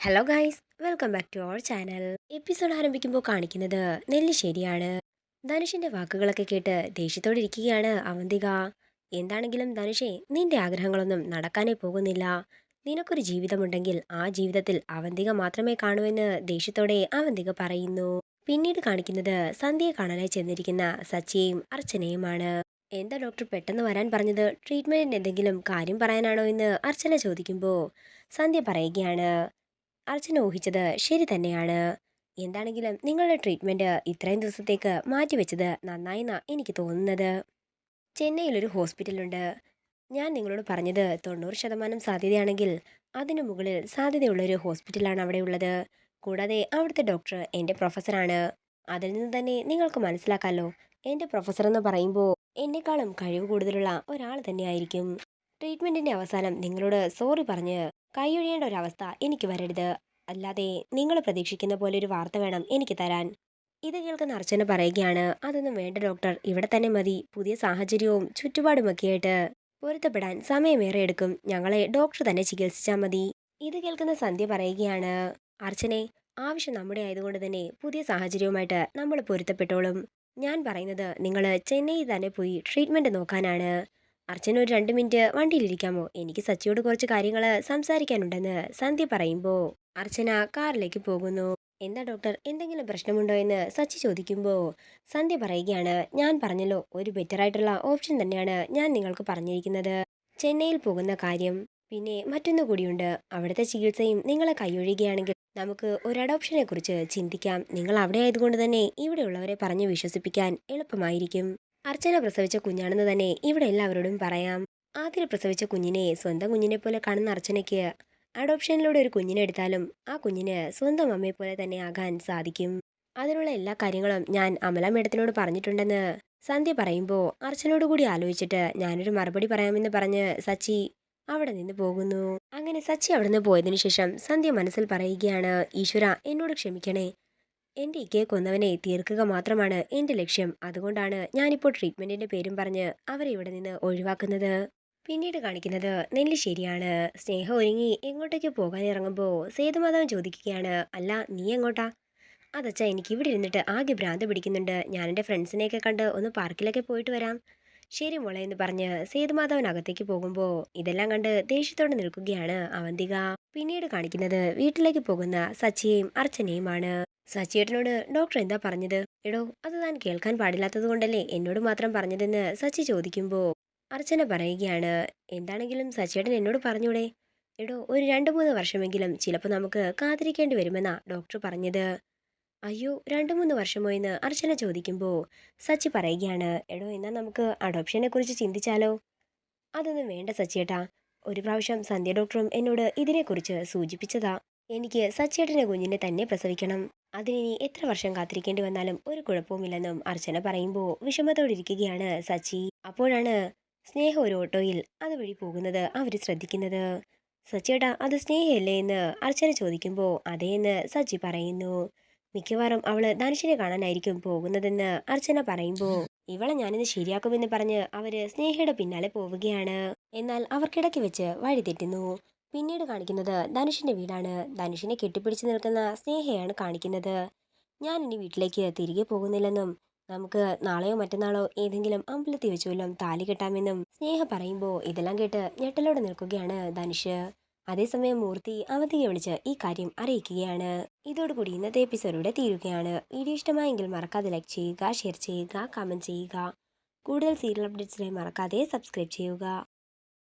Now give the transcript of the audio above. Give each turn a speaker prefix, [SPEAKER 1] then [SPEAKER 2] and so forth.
[SPEAKER 1] Hello guys welcome back to our channel episode ആരംഭിക്കുമ്പോൾ കാണിക്കുന്നത് നെല്ലിശ്ശേരിയാണ് ധനുഷിന്റെ വാക്കുകളൊക്കെ കേട്ട് ദേഷ്യത്തോടെ ഇരിക്കുകയാണ് അവന്തിക. എന്താണെങ്കിലും ധനുഷേ നിന്റെ ആഗ്രഹങ്ങളൊന്നും നടക്കാനേ പോകുന്നില്ല. നിനക്കൊരു ജീവിതമുണ്ടെങ്കിൽ ആ ജീവിതത്തിൽ അവന്തിക മാത്രമേ കാണൂ എന്ന് ദേഷ്യത്തോടെ അവന്തിക പറയുന്നു. പിന്നീട് കാണിക്കുന്നത് സന്ധ്യയെ കാണാനായി ചെന്നിരിക്കുന്ന സച്ചിയെയും അർച്ചനയുമാണ്. എന്താ ഡോക്ടർ പെട്ടെന്ന് വരാൻ പറഞ്ഞത്? ട്രീറ്റ്മെന്റിന് എന്തെങ്കിലും കാര്യം പറയാനാണോ എന്ന് അർച്ചന ചോദിക്കുമ്പോൾ സന്ധ്യ പറയുകയാണ്. അർച്ചന ഊഹിച്ചത് ശരി തന്നെയാണ്. എന്താണെങ്കിലും നിങ്ങളുടെ ട്രീറ്റ്മെന്റ് ഇത്രയും ദിവസത്തേക്ക് മാറ്റിവെച്ചത് നന്നായിന്നാ എനിക്ക് തോന്നുന്നത്. ചെന്നൈയിലൊരു ഹോസ്പിറ്റലുണ്ട് ഞാൻ നിങ്ങളോട് പറഞ്ഞത് തൊണ്ണൂറ് ശതമാനം സാധ്യതയാണെങ്കിൽ അതിനു മുകളിൽ സാധ്യതയുള്ളൊരു ഹോസ്പിറ്റലാണ് അവിടെ ഉള്ളത് കൂടാതെ അവിടുത്തെ ഡോക്ടർ എന്റെ പ്രൊഫസറാണ് അതിൽ നിന്ന് തന്നെ നിങ്ങൾക്ക് മനസ്സിലാക്കാമല്ലോ എന്റെ പ്രൊഫസർ എന്ന് പറയുമ്പോൾ എന്നെക്കാളും കഴിവ് കൂടുതലുള്ള ഒരാൾ തന്നെയായിരിക്കും. ട്രീറ്റ്മെന്റിന്റെ അവസാനം നിങ്ങളോട് സോറി പറഞ്ഞ് കൈയൊഴിയേണ്ട ഒരവസ്ഥ എനിക്ക് വരരുത്. അല്ലാതെ നിങ്ങൾ പ്രതീക്ഷിക്കുന്ന പോലെ ഒരു വാർത്ത വേണം എനിക്ക് തരാൻ. ഇത് കേൾക്കുന്ന അർച്ചന പറയുകയാണ് അതൊന്നും വേണ്ട ഡോക്ടർ ഇവിടെ തന്നെ മതി. പുതിയ സാഹചര്യവും ചുറ്റുപാടുമൊക്കെയായിട്ട് പൊരുത്തപ്പെടാൻ സമയമേറെ എടുക്കും. ഞങ്ങളെ ഡോക്ടർ തന്നെ ചികിത്സിച്ചാൽ മതി. ഇത് കേൾക്കുന്ന സന്ധ്യ പറയുകയാണ് അർച്ചനെ ആവശ്യം നമ്മുടെ ആയതുകൊണ്ട് തന്നെ പുതിയ സാഹചര്യവുമായിട്ട് നമ്മൾ പൊരുത്തപ്പെട്ടോളും. ഞാൻ പറയുന്നത് നിങ്ങൾ ചെന്നൈയിൽ തന്നെ പോയി ട്രീറ്റ്മെന്റ് നോക്കാനാണ്. അർച്ചന ഒരു രണ്ട് മിനിറ്റ് വണ്ടിയിലിരിക്കാമോ? എനിക്ക് സച്ചിയോട് കുറച്ച് കാര്യങ്ങൾ സംസാരിക്കാനുണ്ടെന്ന് സന്ധ്യ പറയുമ്പോൾ അർച്ചന കാറിലേക്ക് പോകുന്നു. എന്താ ഡോക്ടർ എന്തെങ്കിലും പ്രശ്നമുണ്ടോ എന്ന് സച്ചി ചോദിക്കുമ്പോൾ സന്ധ്യ പറയുകയാണ് ഞാൻ പറഞ്ഞല്ലോ ഒരു ബെറ്റർ ആയിട്ടുള്ള ഓപ്ഷൻ തന്നെയാണ് ഞാൻ നിങ്ങൾക്ക് പറഞ്ഞിരിക്കുന്നത്. ചെന്നൈയിൽ പോകുന്ന കാര്യം പിന്നെ മറ്റൊന്നു കൂടിയുണ്ട്. അവിടുത്തെ ചികിത്സയും നിങ്ങളെ കൈയൊഴിയുകയാണെങ്കിൽ നമുക്ക് ഒരു അഡോപ്ഷനെ കുറിച്ച് ചിന്തിക്കാം. നിങ്ങൾ അവിടെ ആയതുകൊണ്ട് തന്നെ ഇവിടെയുള്ളവരെ പറഞ്ഞ് വിശ്വസിപ്പിക്കാൻ എളുപ്പമായിരിക്കും. അർച്ചന പ്രസവിച്ച കുഞ്ഞാണെന്ന് തന്നെ ഇവിടെ എല്ലാവരോടും പറയാം. ആതിര പ്രസവിച്ച കുഞ്ഞിനെ സ്വന്തം കുഞ്ഞിനെ പോലെ കാണുന്ന അർച്ചനയ്ക്ക് അഡോപ്ഷനിലൂടെ ഒരു കുഞ്ഞിനെ എടുത്താലും ആ കുഞ്ഞിന് സ്വന്തം അമ്മയെ പോലെ തന്നെ ആകാൻ സാധിക്കും. അതിനുള്ള എല്ലാ കാര്യങ്ങളും ഞാൻ അമല മേഡത്തിനോട് പറഞ്ഞിട്ടുണ്ടെന്ന് സന്ധ്യ പറയുമ്പോൾ അർച്ചനോട് കൂടി ആലോചിച്ചിട്ട് ഞാനൊരു മറുപടി പറയാമെന്ന് പറഞ്ഞ് സച്ചി അവിടെ നിന്ന് പോകുന്നു. അങ്ങനെ സച്ചി അവിടെ നിന്ന് പോയതിനു ശേഷം സന്ധ്യ മനസ്സിൽ പറയുകയാണ് ഈശ്വര എന്നോട് ക്ഷമിക്കണേ. എന്റെ ഇക്കയെ കൊന്നവനെ തീർക്കുക മാത്രമാണ് എന്റെ ലക്ഷ്യം. അതുകൊണ്ടാണ് ഞാനിപ്പോൾ ട്രീറ്റ്മെന്റിന്റെ പേരും പറഞ്ഞ് അവരെ ഇവിടെ നിന്ന് ഒഴിവാക്കുന്നത്. പിന്നീട് കാണിക്കുന്നത് ശരിയാണ്. സ്നേഹം ഒരുങ്ങി എങ്ങോട്ടേക്ക് പോകാൻ ഇറങ്ങുമ്പോൾ സേതുമാധവൻ ചോദിക്കുകയാണ് അല്ല നീ എങ്ങോട്ടാ? അതച്ചാ എനിക്ക് ഇവിടെ ഇരുന്നിട്ട് ആകെ ഭ്രാന്ത് പിടിക്കുന്നുണ്ട്. ഞാൻ എന്റെ ഫ്രണ്ട്സിനെയൊക്കെ കണ്ട് ഒന്ന് പാർക്കിലൊക്കെ പോയിട്ട് വരാം. ശരി മോളെ എന്ന് പറഞ്ഞ് സേതുമാധവൻ അകത്തേക്ക് പോകുമ്പോൾ ഇതെല്ലാം കണ്ട് ദേഷ്യത്തോടെ നിൽക്കുകയാണ് അവന്തിക. പിന്നീട് കാണിക്കുന്നത് വീട്ടിലേക്ക് പോകുന്ന സച്ചിയെയും അർച്ചനയുമാണ്. സച്ചിയേട്ടനോട് ഡോക്ടർ എന്താ പറഞ്ഞത്? എടോ അത് താൻ കേൾക്കാൻ പാടില്ലാത്തത് കൊണ്ടല്ലേ എന്നോട് മാത്രം പറഞ്ഞതെന്ന് സച്ചി ചോദിക്കുമ്പോൾ അർച്ചന പറയുകയാണ്. എന്താണെങ്കിലും സച്ചിയേട്ടൻ എന്നോട് പറഞ്ഞൂടെ? എടോ ഒരു രണ്ട് മൂന്ന് വർഷമെങ്കിലും ചിലപ്പോൾ നമുക്ക് കാത്തിരിക്കേണ്ടി വരുമെന്നാ ഡോക്ടർ പറഞ്ഞത്. അയ്യോ രണ്ട് മൂന്ന് വർഷമോ എന്ന് അർച്ചന ചോദിക്കുമ്പോൾ സച്ചി പറയുകയാണ്. എടോ എന്നാൽ നമുക്ക് അഡോപ്ഷനെ കുറിച്ച് ചിന്തിച്ചാലോ? അതൊന്നും വേണ്ട സച്ചിയേട്ടാ. ഒരു പ്രാവശ്യം സന്ധ്യ ഡോക്ടറും എന്നോട് ഇതിനെക്കുറിച്ച് സൂചിപ്പിച്ചതാ. എനിക്ക് സച്ചേട്ടന്റെ കുഞ്ഞിനെ തന്നെ പ്രസവിക്കണം. അതിനി എത്ര വർഷം കാത്തിരിക്കേണ്ടി വന്നാലും ഒരു കുഴപ്പവുമില്ലെന്നും അർച്ചന പറയുമ്പോൾ വിഷമത്തോടിരിക്കുകയാണ് സച്ചി. അപ്പോഴാണ് സ്നേഹ ഒരു ഓട്ടോയിൽ അതുവഴി പോകുന്നത് അവർ ശ്രദ്ധിക്കുന്നത്. സച്ചിയേട്ടാ അത് സ്നേഹയല്ലേ എന്ന് അർച്ചന ചോദിക്കുമ്പോൾ അതേയെന്ന് സച്ചി പറയുന്നു. മിക്കവാറും അവൾ ധനുഷിനെ കാണാനായിരിക്കും പോകുന്നതെന്ന് അർച്ചന പറയുമ്പോൾ ഇവളെ ഞാനിന്ന് ശരിയാക്കുമെന്ന് പറഞ്ഞ് അവർ സ്നേഹയുടെ പിന്നാലെ പോവുകയാണ്. എന്നാൽ അവർക്കിടയ്ക്ക് വെച്ച് വഴി തെറ്റുന്നു പിന്നീട് കാണിക്കുന്നത് ധനുഷിന്റെ വീടാണ്. ധനുഷിനെ കെട്ടിപ്പിടിച്ച് നിൽക്കുന്ന സ്നേഹയാണ് കാണിക്കുന്നത്. ഞാൻ ഇനി വീട്ടിലേക്ക് തിരികെ പോകുന്നില്ലെന്നും നമുക്ക് നാളെയോ മറ്റന്നാളോ ഏതെങ്കിലും അമ്പലത്തിൽ വെച്ച് വല്ലതും താലി കെട്ടാമെന്നും സ്നേഹ പറയുമ്പോൾ ഇതെല്ലാം കേട്ട് ഞെട്ടലോടെ നിൽക്കുകയാണ് ധനുഷ്. അതേസമയം മൂർത്തി അവധിയെ വിളിച്ച് ഈ കാര്യം അറിയിക്കുകയാണ്. ഇതോടുകൂടി ഇന്നത്തെ എപ്പിസോഡിലൂടെ തീരുകയാണ്. വീഡിയോ ഇഷ്ടമായെങ്കിൽ മറക്കാതെ ലൈക്ക് ചെയ്യുക ഷെയർ ചെയ്യുക കമന്റ് ചെയ്യുക. കൂടുതൽ സീരിയൽ അപ്ഡേറ്റ്സിനായി മറക്കാതെ സബ്സ്ക്രൈബ് ചെയ്യുക.